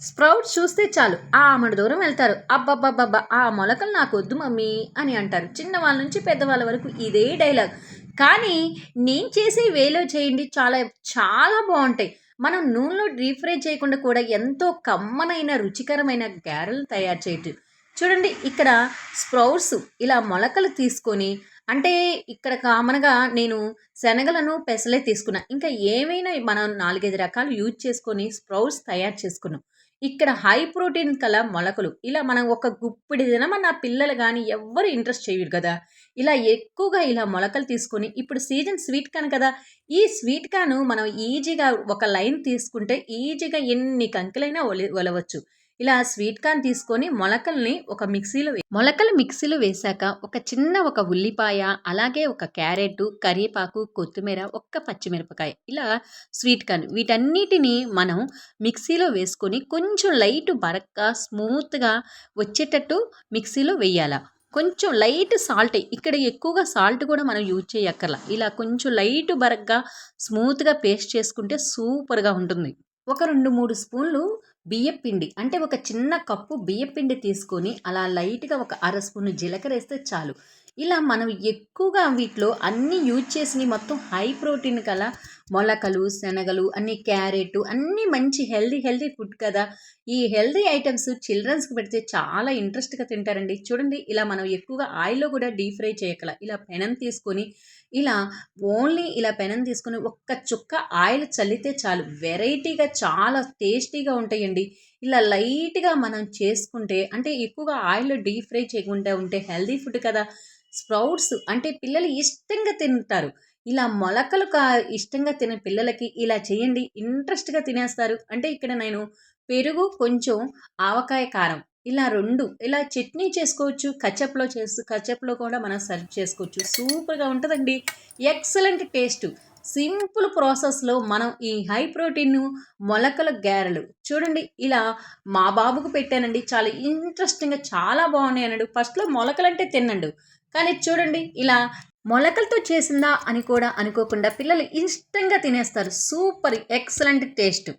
Sprouts చూస్తే చాలు. ఆ ఆమడ దూరం వెళ్తారు. అబ్బబ్బబ్బబ్బా ఆ మొలకలు నాకు వద్దు మమ్మీ అని అంటారు. చిన్నవాళ్ళ నుంచి పెద్దవాళ్ళ వరకు ఇదే డైలాగ్. కానీ నేను చేసే వేలో చేయండి చాలా చాలా బాగుంటాయి. మనం నూనెలో డీప్ ఫ్రై చేయకుండా కూడా ఎంతో కమ్మనైన రుచికరమైన గారెలు తయారు చేయటం చూడండి ఇక్కడ స్ప్రౌట్స్ ఇలా మొలకలు తీసుకొని అంటే ఇక్కడ కామన్గా నేను శనగలను పెసలే తీసుకున్నా. ఇంకా ఏమైనా మనం నాలుగైదు రకాలు యూజ్ చేసుకొని స్ప్రౌట్స్ తయారు చేసుకున్నాం. ఇక్కడ హై ప్రోటీన్ కల మొలకలు. ఇలా మనం ఒక గుప్పిడి దినం నా పిల్లలు కానీ ఎవ్వరు ఇంట్రెస్ట్ చేయరు కదా. ఇలా ఎక్కువగా ఇలా మొలకలు తీసుకొని ఇప్పుడు సీజన్ స్వీట్ కాన్ కదా. ఈ స్వీట్ కాను మనం ఈజీగా ఒక లైన్ తీసుకుంటే ఈజీగా ఎన్ని కంకెలైనా ఒలి ఒలవచ్చు. ఇలా స్వీట్ కార్న్ తీసుకొని మొలకల్ని ఒక మిక్సీలో మొలకలు మిక్సీలో వేశాక ఒక చిన్న ఒక ఉల్లిపాయ అలాగే ఒక క్యారెట్ కరివేపాకు కొత్తిమీర ఒక్క పచ్చిమిరపకాయ ఇలా స్వీట్ కార్న్ వీటన్నిటిని మనం మిక్సీలో వేసుకొని కొంచెం లైట్ బరక్క స్మూత్గా వచ్చేటట్టు మిక్సీలో వేయాల. కొంచెం లైట్ సాల్ట్ ఇక్కడ ఎక్కువగా సాల్ట్ కూడా మనం యూజ్ చేయక్కర్లా. ఇలా కొంచెం లైట్ బరగ్గా స్మూత్గా పేస్ట్ చేసుకుంటే సూపర్గా ఉంటుంది. ఒక రెండు మూడు స్పూన్లు బియ్యం పిండి అంటే ఒక చిన్న కప్పు బియ్యం పిండి తీసుకొని అలా లైట్గా ఒక అర స్పూన్ జీలకర్ర వేస్తే చాలు. ఇలా మనం ఎక్కువగా వీటిలో అన్నీ యూజ్ చేసినవి మొత్తం హై ప్రోటీన్ గల మొలకలు శనగలు అన్ని క్యారెట్ అన్నీ మంచి హెల్దీ హెల్దీ ఫుడ్ కదా. ఈ హెల్దీ ఐటమ్స్ చిల్డ్రన్స్కి పెడితే చాలా ఇంట్రెస్ట్గా తింటారండి. చూడండి ఇలా మనం ఎక్కువగా ఆయిల్లో కూడా డీప్ ఫ్రై చేయగల ఇలా పెనం తీసుకొని ఇలా ఓన్లీ ఇలా పెనం తీసుకొని ఒక్క చుక్క ఆయిల్ చల్లితే చాలు. వెరైటీగా చాలా టేస్టీగా ఉంటాయండి. ఇలా లైట్గా మనం చేసుకుంటే అంటే ఎక్కువగా ఆయిల్ డీప్ ఫ్రై చేయకుండా ఉంటే హెల్దీ ఫుడ్ కదా. స్ప్రౌట్స్ అంటే పిల్లలు ఇష్టంగా తింటారు. ఇలా మొలకలు కా ఇష్టంగా తినే పిల్లలకి ఇలా చేయండి ఇంట్రెస్ట్గా తినేస్తారు. అంటే ఇక్కడ నేను పెరుగు కొంచెం ఆవకాయ కారం ఇలా రెండు ఇలా చట్నీ చేసుకోవచ్చు కచప్లో చేసు కచ్చప్లో కూడా మనం సర్వ్ చేసుకోవచ్చు. సూపర్గా ఉంటుందండి. Excellent taste. సింపుల్ ప్రాసెస్లో మనం ఈ హై ప్రోటీన్ మొలకల గారెలు. చూడండి ఇలా మా బాబుకు పెట్టానండి. చాలా ఇంట్రెస్టింగ్గా చాలా బాగున్నాయి అన్నాడు ఫస్ట్లో మొలకలంటే తిన్నాడు. కానీ చూడండి ఇలా మొలకలతో చేసిందా అని కూడా అనుకోకుండా పిల్లలు ఇష్టంగా తినేస్తారు. Super excellent taste.